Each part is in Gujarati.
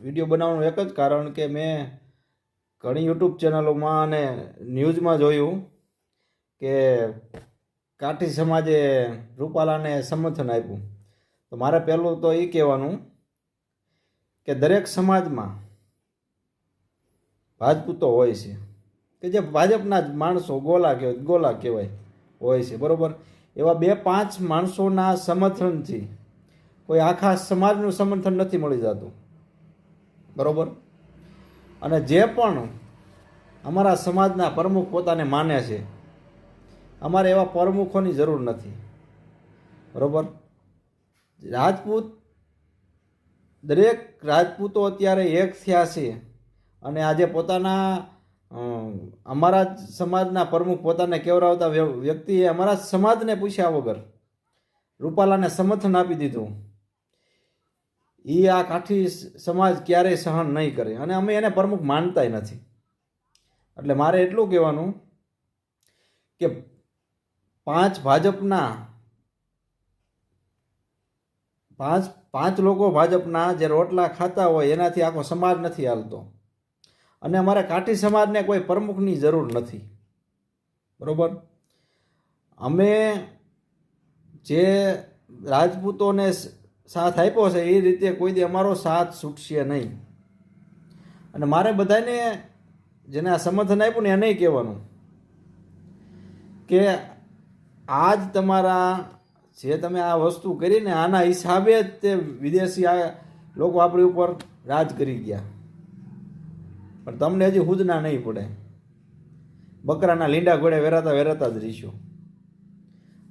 વીડિયો બનાવવાનું એક જ કારણ કે મેં ઘણી યુટ્યુબ ચેનલોમાં અને ન્યૂઝમાં જોયું કે કાઠી સમાજે રૂપાલાને સમર્થન આપ્યું. તો મારે પહેલું તો એ કહેવાનું કે દરેક સમાજમાં રાજપૂતો હોય છે. કે જે ભાજપના જ માણસો ગોલા કહેવાય ગોલા કહેવાય, હોય છે, બરાબર? એવા બે પાંચ માણસોના સમર્થનથી કોઈ આખા સમાજનું સમર્થન નથી મળી જતું. બરોબર? અને જે પણ અમારા સમાજના પ્રમુખ પોતાને માને છે, અમારે એવા પ્રમુખોની જરૂર નથી. બરાબર? રાજપૂત, દરેક રાજપૂતો અત્યારે એક થયા છે અને આજે પોતાના અમારા જ સમાજના પ્રમુખ પોતાને કેવરાવતા વ્યક્તિએ અમારા સમાજને પૂછ્યા વગર રૂપાલાને સમર્થન આપી દીધું. એ આ કાઠી સમાજ ક્યારેય સહન નહીં કરે. અને અમે એને પ્રમુખ માનતાય નથી. એટલે મારે એટલું કહેવાનું કે પાંચ ભાજપના, પાંચ પાંચ લોકો ભાજપના જે રોટલા ખાતા હોય એનાથી આખો સમાજ નથી હાલતો. અને અમારે કાઠી સમાજને કોઈ પ્રમુખની જરૂર નથી. બરાબર? અમે જે રાજપૂતોને સાથ આપ્યો છે, એ રીતે કોઈ દી અમારો સાથ છૂટશે નહીં. અને મારે બધાને જેને આ સમર્થન આપ્યું ને એને કહેવાનું કે આજ તમારા જે તમે આ વસ્તુ કરીને આના હિસાબે જ તે વિદેશી આ લોકો આપણી ઉપર રાજ કરી ગયા. પણ તમને હજી હુદના નહીં પડે. બકરાના લીંડા ઘોડે વેરાતા વેરાતા જ રહીશું.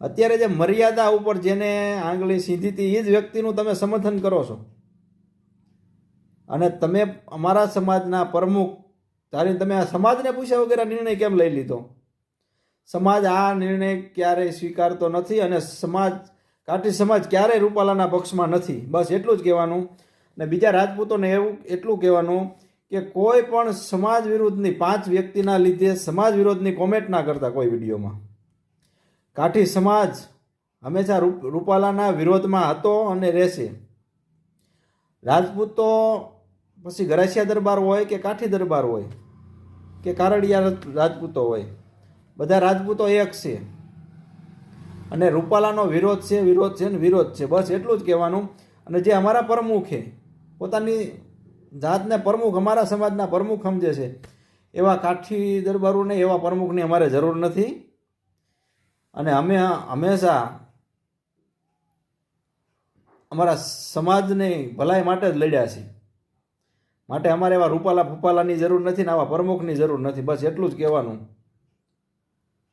અત્યારે જે મર્યાદા ઉપર જેને આંગળી સીધી હતી એ જ વ્યક્તિનું તમે સમર્થન કરો છો. અને તમે અમારા સમાજના પ્રમુખ, તારી તમે આ સમાજને પૂછ્યા વગેરે નિર્ણય કેમ લઈ લીધો? સમાજ આ નિર્ણય ક્યારેય સ્વીકારતો નથી અને સમાજ, કાઠી સમાજ ક્યારેય રૂપાલાના પક્ષમાં નથી? બસ એટલું જ કહેવાનું. ને બીજા રાજપૂતોને એવું, એટલું કહેવાનું કે કોઈ પણ સમાજ વિરુદ્ધની પાંચ વ્યક્તિના લીધે સમાજ વિરોધની કોમેન્ટ ના કરતા કોઈ વિડીયોમાં. કાઠી સમાજ હંમેશા રૂપાલાના વિરોધમાં હતો અને રહેશે. રાજપૂતો પછી ગરાસિયા દરબાર હોય કે કાઠી દરબાર હોય, કે કારડિયા રાજપૂતો હોય, બધા રાજપૂતો એક છે. અને રૂપાલાનો વિરોધ છે વિરોધ છે ને વિરોધ છે, બસ એટલું જ કહેવાનું. અને જે અમારા પ્રમુખે પોતાની જાતને પ્રમુખ, અમારા સમાજના પ્રમુખ સમજે છે. એવા કાઠી દરબારોને એવા પ્રમુખની અમારે જરૂર નથી. અને અમે હંમેશા અમારા સમાજની ભલાઈ માટે જ લડ્યા છીએ. માટે અમારે એવા રૂપાલા ફૂપાલાની જરૂર નથી ને આવા પ્રમુખની જરૂર નથી. બસ એટલું જ કહેવાનું.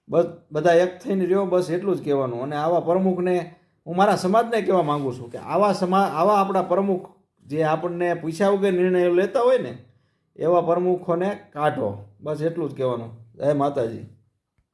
બસ બધા એક થઈને રહ્યો, બસ એટલું જ કહેવાનું. અને આવા પ્રમુખને હું મારા સમાજને કહેવા માગું છું કે આવા સમા, આવા આપણા પ્રમુખ જે આપણને પૂછ્યા વગર નિર્ણયો લેતા હોય ને, એવા પ્રમુખોને કાઢો. બસ એટલું જ કહેવાનું. જય માતાજી.